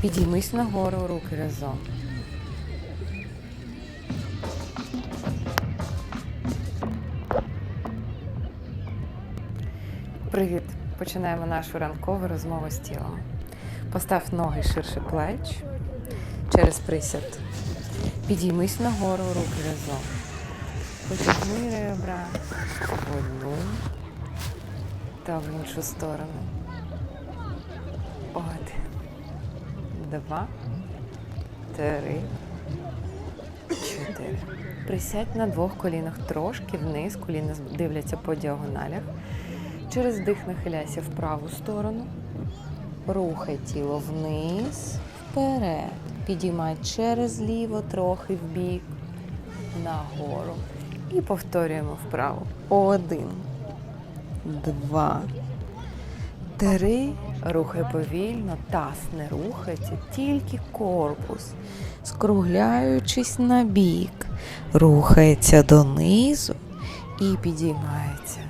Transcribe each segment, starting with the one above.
Підіймись нагору, руки разом. Привіт! Починаємо нашу ранкову розмову з тілом. Постав ноги ширше плеч через присяд. Підіймись нагору, руки разом. Потягни ребра в одну та в іншу сторону. Один, два, три, чотири. Присядь на двох колінах трошки вниз, коліна дивляться по діагоналях. Через дих нахиляйся в праву сторону. Рухай тіло вниз, вперед. Підіймай через ліво, трохи вбік, нагору. І повторюємо вправо. Один, два, три. Рухай повільно, таз не рухається, тільки корпус. Скругляючись на бік, рухається донизу і підіймається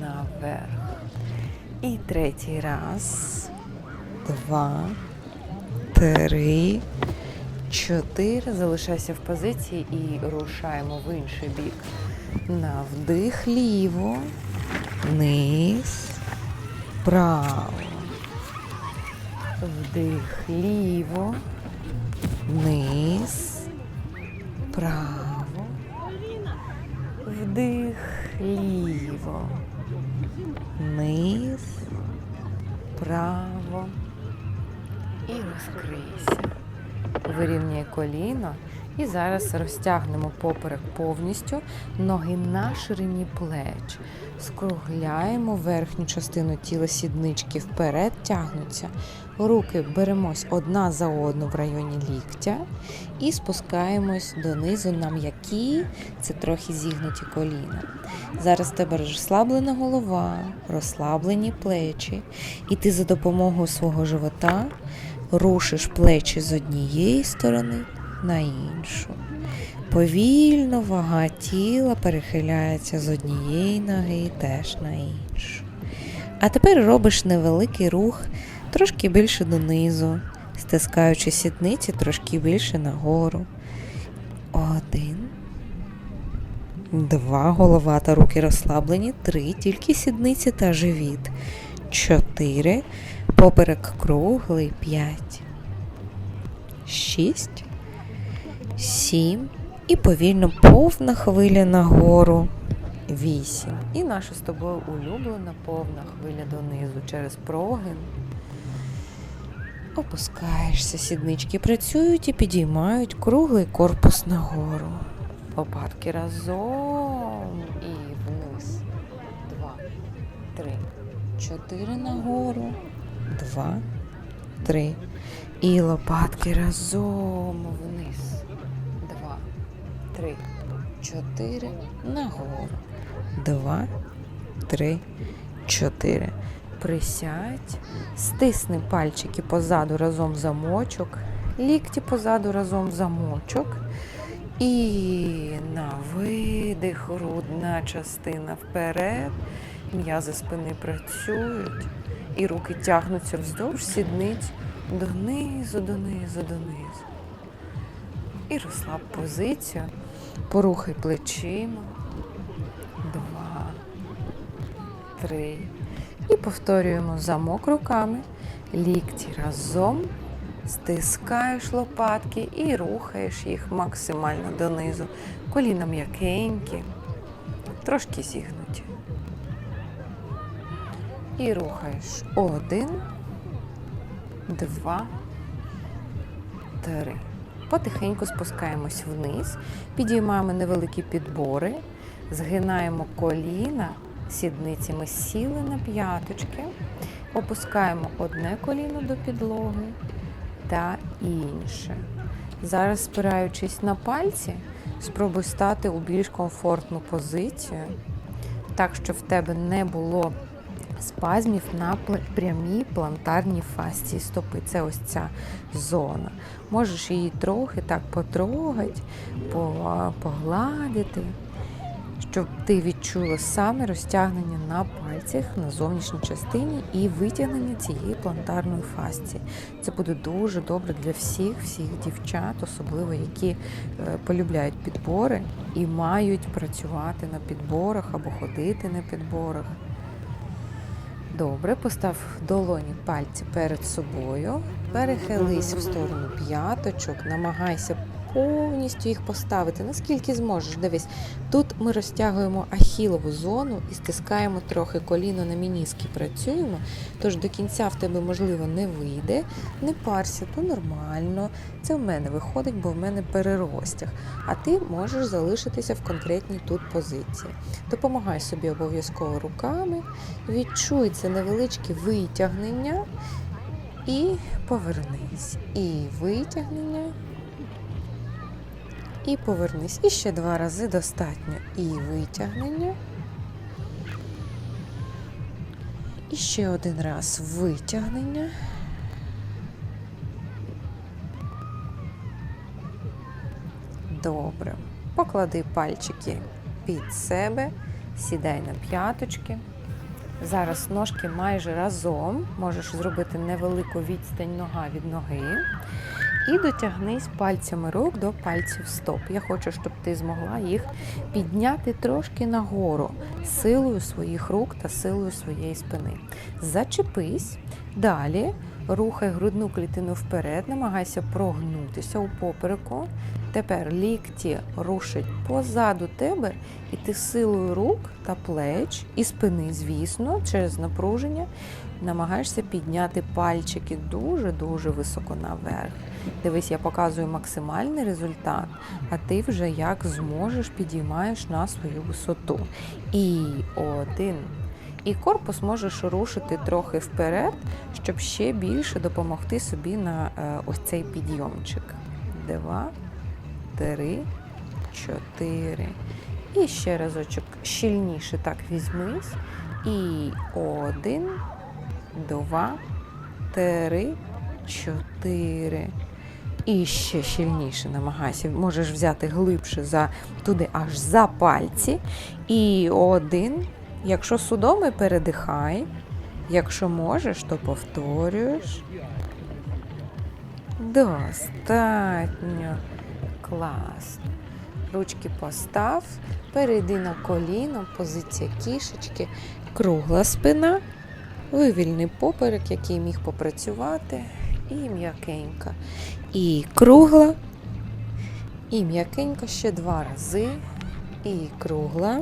наверх. І третій раз, два, три, чотири. Залишайся в позиції і рушаємо в інший бік. На вдих ліво, вниз, право. Вдих ліво, І зараз розтягнемо поперек повністю, ноги на ширині плеч. Скругляємо верхню частину тіла сіднички вперед, тягнуться. Руки беремось одна за одну в районі ліктя і спускаємось донизу на м'які, це трохи зігнуті коліна. Зараз в тебе розслаблена голова, розслаблені плечі, і ти за допомогою свого живота рушиш плечі з однієї сторони на іншу. Повільно вага тіла перехиляється з однієї ноги теж на іншу. А тепер робиш невеликий рух трошки більше донизу, стискаючи сідниці трошки більше нагору. Один. Два. Голова та руки розслаблені. Три. Тільки сідниці та живіт. Чотири. Поперек круглий. П'ять. Шість. Сім. І повільно повна хвиля нагору. Вісім. І наша з тобою улюблена повна хвиля донизу через прогин. Опускаєшся, сіднички працюють і підіймають круглий корпус нагору. Лопатки разом і вниз. Два, три, чотири нагору. Два, три. І лопатки разом вниз. Три, чотири. Нагору. Два, три, чотири. Присядь, стисни пальчики позаду разом замочок, лікті позаду разом замочок. І на видих, грудна частина вперед. М'язи спини працюють. І руки тягнуться вздовж сідниць донизу, донизу, донизу. І розслаб позицію. Порухай плечима. Два, три. І повторюємо замок руками, лікті разом, стискаєш лопатки і рухаєш їх максимально донизу. Коліна м'якенькі, трошки зігнуті. І рухаєш один, два, три. Потихеньку спускаємось вниз, підіймаємо невеликі підбори, згинаємо коліна сідницями сіли на п'яточки, опускаємо одне коліно до підлоги та інше. Зараз, спираючись на пальці, спробуй стати у більш комфортну позицію, так, щоб в тебе не було спазмів на прямій плантарній фасції стопи. Це ось ця зона. Можеш її трохи так потрогати, погладити. щоб ти відчула саме розтягнення на пальцях на зовнішній частині і витягнення цієї плантарної фасції. Це буде дуже добре для всіх, всіх дівчат, особливо які е, полюбляють підбори і мають працювати на підборах або ходити на підборах. Добре, постав долоні пальці перед собою, перехились в сторону п'яточок, намагайся повністю їх поставити, наскільки зможеш. Дивись, тут ми розтягуємо ахілову зону і стискаємо трохи коліно на мініски. Працюємо, тож до кінця в тебе, можливо, не вийде. Не парся, то нормально. Це в мене виходить, бо в мене переростяг. А ти можеш залишитися в конкретній тут позиції. Допомагай собі обов'язково руками, відчуй це невеличке витягнення і повернись. І витягнення. І повернись. І ще два рази достатньо. І витягнення. І ще один раз витягнення. Добре. Поклади пальчики під себе, сідай на п'яточки. Зараз ножки майже разом. Можеш зробити невелику відстань нога від ноги. І дотягнись пальцями рук до пальців стоп. Я хочу, щоб ти змогла їх підняти трошки нагору силою своїх рук та силою своєї спини. Зачепись. Далі рухай грудну клітину вперед, намагайся прогнутися у попереку. Тепер лікті рушать позаду тебе, і ти силою рук та плеч і спини, звісно, через напруження намагаєшся підняти пальчики дуже-дуже високо наверх. Дивись, я показую максимальний результат, а ти вже як зможеш підіймаєш на свою висоту. І один. І корпус можеш рушити трохи вперед, щоб ще більше допомогти собі на е, ось цей підйомчик. Два, три, чотири. І ще разочок щільніше так візьмись. І один, два, три, чотири. І ще щільніше намагайся. Можеш взяти глибше за туди, аж за пальці. І один. Якщо судоми, передихай. Якщо можеш, то повторюєш. Достатньо. Класно. Ручки постав, перейди на коліно, позиція кішечки, кругла спина, вивільний поперек, який міг попрацювати, і м'якенька. І кругла, і м'якенько ще два рази, і кругла,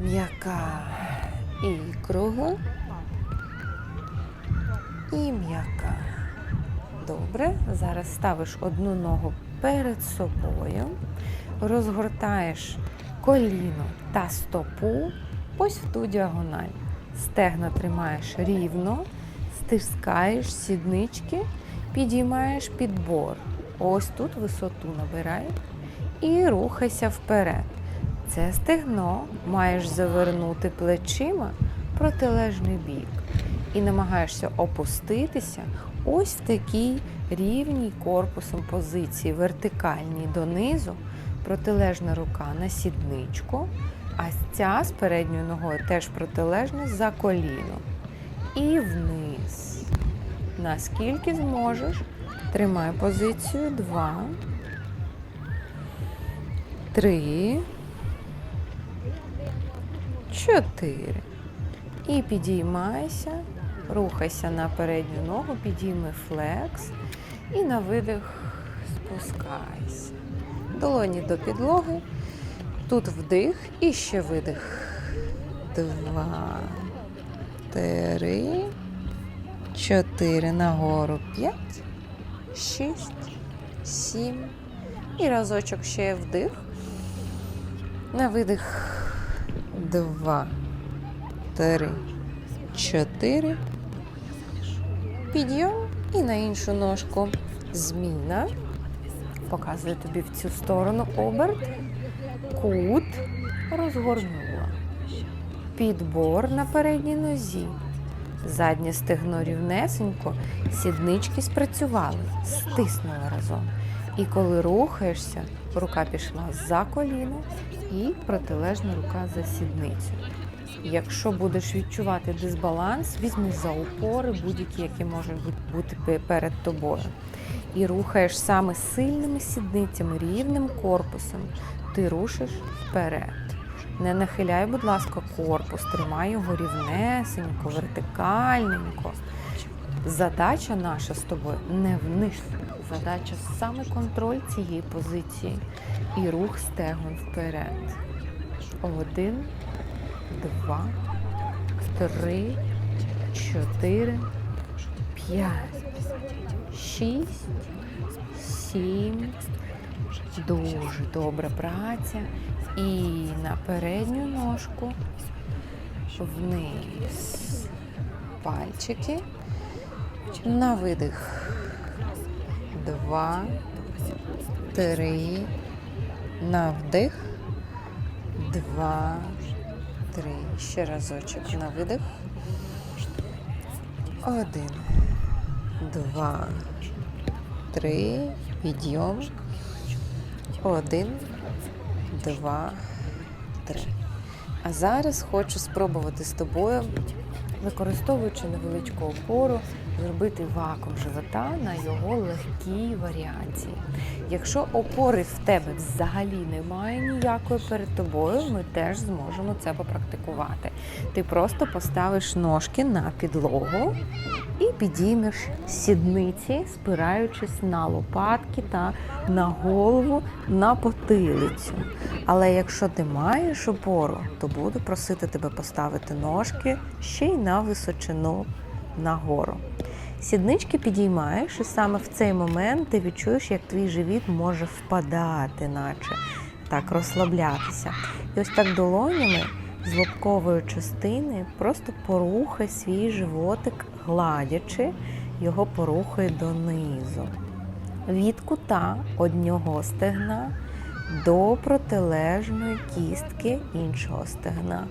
м'яка, і кругла, і м'яка. Добре, зараз ставиш одну ногу перед собою, розгортаєш коліно та стопу ось в ту діагональ. Стегна тримаєш рівно, стискаєш сіднички, підіймаєш підбор. Ось тут висоту набирай і рухайся вперед. Це стегно маєш завернути плечима в протилежний бік. І намагаєшся опуститися ось в такій рівній корпусом позиції, вертикальній донизу, протилежна рука на сідничку, а ця з передньою ногою теж протилежна за коліном. І вниз. Наскільки зможеш, тримай позицію. Два, три, чотири. І підіймайся, рухайся на передню ногу, підійми флекс і на видих спускайся. Долоні до підлоги. Тут вдих і ще видих. Два, три, чотири. Нагору. П'ять, шість, сім. І разочок ще вдих. На видих. Два три, чотири. Підйом і на іншу ножку. Зміна. Показую тобі в цю сторону оберт. Кут. Розгорнула. Підбор на передній нозі. Заднє стегно рівнесенько. Сіднички спрацювали. Стиснула разом. І коли рухаєшся, рука пішла за коліно і протилежна рука за сідницю. Якщо будеш відчувати дисбаланс, візьми за опори будь-які, які можуть бути перед тобою. І рухаєш саме сильними сідницями, рівним корпусом. Ти рушиш вперед. Не нахиляй, будь ласка, корпус, тримай його рівнесенько, вертикальненько. Задача наша з тобою не вниз. Задача саме контроль цієї позиції і рух стегон вперед. Один, два, три, чотири, п'ять, шість, сім. Дуже добра праця. І на передню ножку вниз. Пальчики. На видих. Два, три. На вдих. Два, три. Ще разочок. На видих. Один. Два. Три. Підйом. Один. Два. Три. А зараз хочу спробувати з тобою, використовуючи невеличку опору, зробити вакуум живота на його легкій варіації. Якщо опори в тебе взагалі немає ніякої перед тобою, ми теж зможемо це попрактикувати. Ти просто поставиш ножки на підлогу і підіймеш сідниці, спираючись на лопатки та на голову, на потилицю. Але якщо ти маєш опору, то буду просити тебе поставити ножки ще й на височину нагору. Сіднички підіймаєш, і саме в цей момент ти відчуєш, як твій живіт може впадати, наче так розслаблятися. І ось так долонями з лобкової частини просто порухай свій животик, гладячи, його порухай донизу. Від кута одного стегна до протилежної кістки іншого стегна.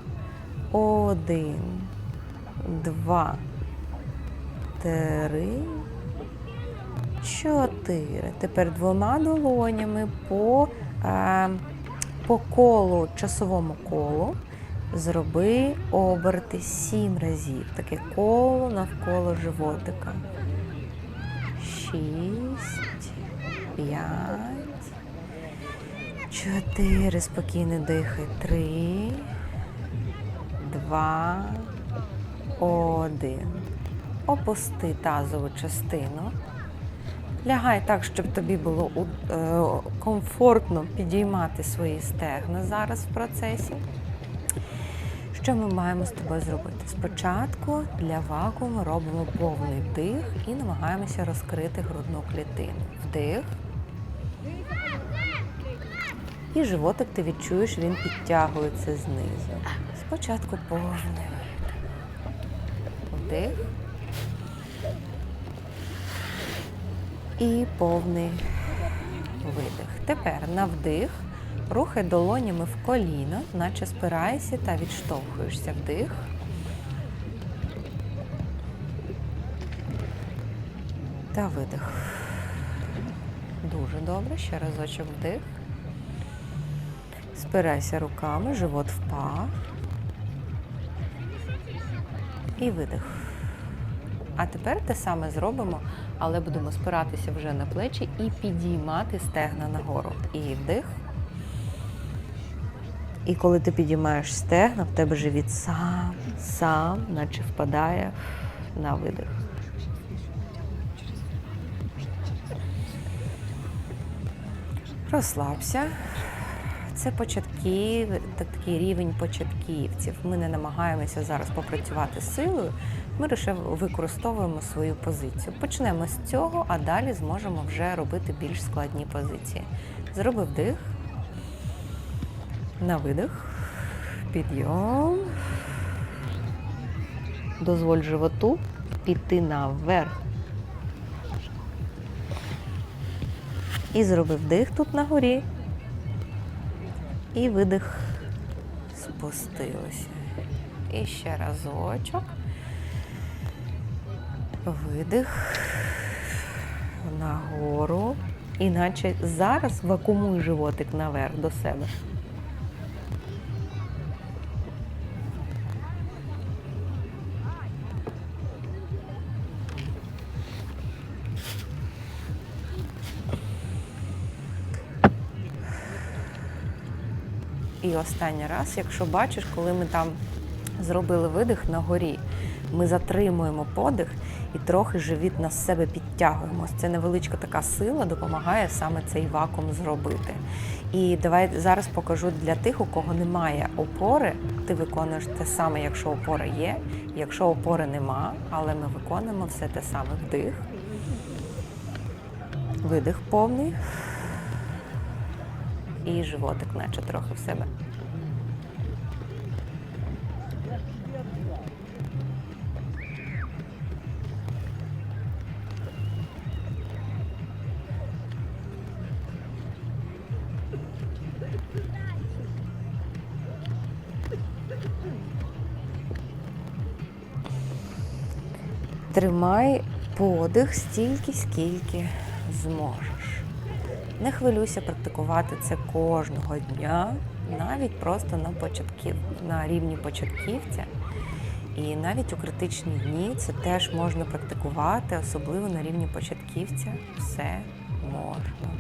Один, два, три, чотири. Тепер двома долонями по, е, по колу, часовому колу. Зроби оберти сім разів. Таке коло навколо животика. Шість, п'ять, чотири. Спокійно дихай. Три, два, один. Опусти тазову частину. Лягай так, щоб тобі було е, комфортно підіймати свої стегна зараз в процесі. Що ми маємо з тобою зробити? Спочатку для вакууму робимо повний вдих і намагаємося розкрити грудну клітину. Вдих. І животик ти відчуєш, він підтягується знизу. Спочатку повний. Вдих. І повний видих. Тепер на вдих рухай долонями в коліно, наче спираєшся та відштовхуєшся. Вдих. Та видих. Дуже добре. Ще разочок вдих. Спирайся руками, живот впав. І видих. А тепер те саме зробимо, але будемо спиратися вже на плечі і підіймати стегна нагору. І вдих. І коли ти підіймаєш стегна, в тебе живіт сам, сам, наче впадає на видих. Розслабся. Це початків, такий рівень початківців. Ми не намагаємося зараз попрацювати з силою. Ми лише використовуємо свою позицію. Почнемо з цього, а далі зможемо вже робити більш складні позиції. Зроби вдих. На видих. Підйом. Дозволь животу піти наверх. І зроби вдих тут на горі. І видих спустилося. І ще разочок. Видих. Нагору. Іначе зараз вакуумуй животик наверх до себе. І останній раз, якщо бачиш, коли ми там зробили видих на горі, ми затримуємо подих і трохи живіт на себе підтягуємо. Це невеличка така сила допомагає саме цей вакуум зробити. І давай зараз покажу для тих, у кого немає опори. Ти виконуєш те саме, якщо опора є. Якщо опори нема, але ми виконуємо все те саме вдих. Видих повний. І животик, наче трохи в себе. Тримай подих стільки, скільки зможеш. Не хвилюйся практикувати це кожного дня, навіть просто на початків, на рівні початківця. І навіть у критичні дні це теж можна практикувати, особливо на рівні початківця. Все можна.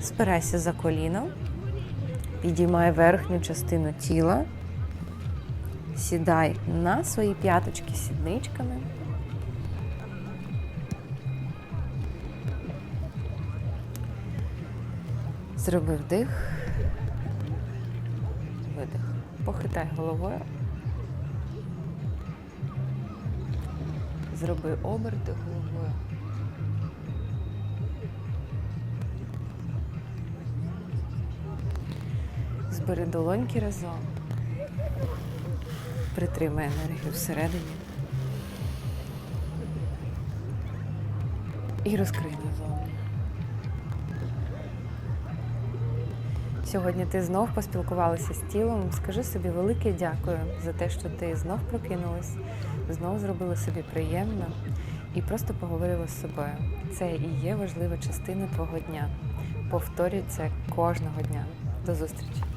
Спирайся за коліно, підіймай верхню частину тіла, сідай на свої п'яточки сідничками. Зроби вдих, видих. Похитай головою. Зроби оберти головою. Збери долоньки разом. Притримай енергію всередині. І розкрий назовні. Сьогодні ти знов поспілкувалася з тілом. Скажи собі велике дякую за те, що ти знов прокинулась, знов зробила собі приємно і просто поговорила з собою. Це і є важлива частина твого дня. Повторюй це кожного дня. До зустрічі!